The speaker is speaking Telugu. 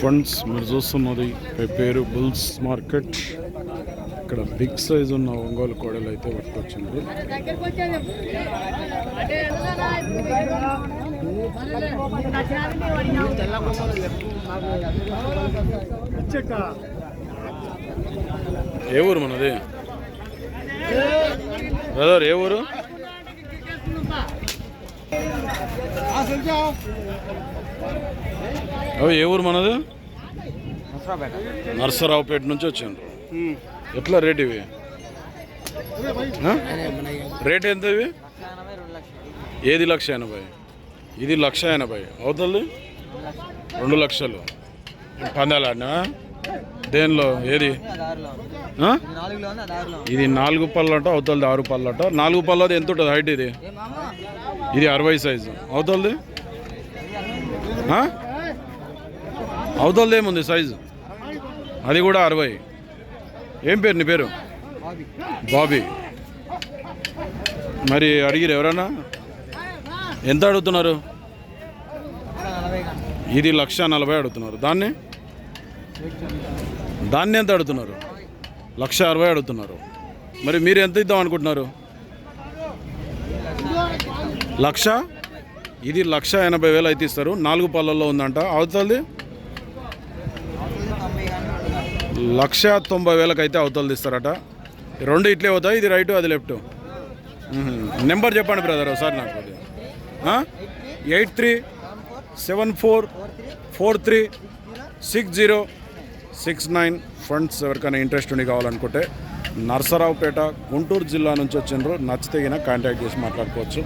ఫండ్స్ మీరు చూస్తున్నది పేరు బుల్స్ మార్కెట్. ఇక్కడ బిగ్ సైజ్ ఉన్న ఒంగోలు కోడలు అయితే పట్టుకొచ్చింది. ఏ ఊరు మనది? బ్రదర్ ఏ ఊరు? అవి ఏ ఊరు మనది? నర్సరావుపేట. నుంచి వచ్చిండ్రు. ఎట్లా రేట్ ఇవి? రేట్ ఎంత ఇవి? ఏది లక్ష ఎనభై? ఇది లక్ష ఎనభై. అవుతుంది రెండు లక్షలు. పందాలన్నా దేనిలో? ఏది? ఇది నాలుగు పళ్ళట అవుతుంది ఆరు పళ్ళట నాలుగు పళ్ళది ఎంత ఉంటుంది హైట్ ఇది? ఇది అరవై సైజు. అవుతుంది ఆ? అవుతుంది ఏముంది సైజు? అది కూడా అరవై. ఏం పేరు నీ పేరు? బాబీ. మరి అడిగిరు ఎవరన్నా? ఎంత అడుగుతున్నారు? ఇది లక్ష నలభై అడుగుతున్నారు. దాన్ని? దాన్ని ఎంత అడుగుతున్నారు? లక్ష అరవై అడుగుతున్నారు. మరి మీరు ఎంత ఇద్దాం అనుకుంటున్నారు? లక్ష? ఇది లక్ష ఎనభై వేలు అయితే ఇస్తారు. నాలుగు పళ్ళల్లో ఉందంట. అవుతుంది లక్ష తొంభై వేలకు అయితే అవతలది ఇస్తారట. రెండు ఇట్లే అవుతాయి ఇది రైట్ అది లెఫ్ట్. నెంబర్ చెప్పండి బ్రదర్ ఒకసారి నాకు. Eight three seven four four three six zero six nine. Friends ఎవరికైనా ఇంట్రెస్ట్ ఉండి కావాలనుకుంటే నర్సరావుపేట గుంటూరు జిల్లా నుంచి వచ్చిండ్రు నచ్చితే కాంటాక్ట్ చేసి మాట్లాడుకోవచ్చు.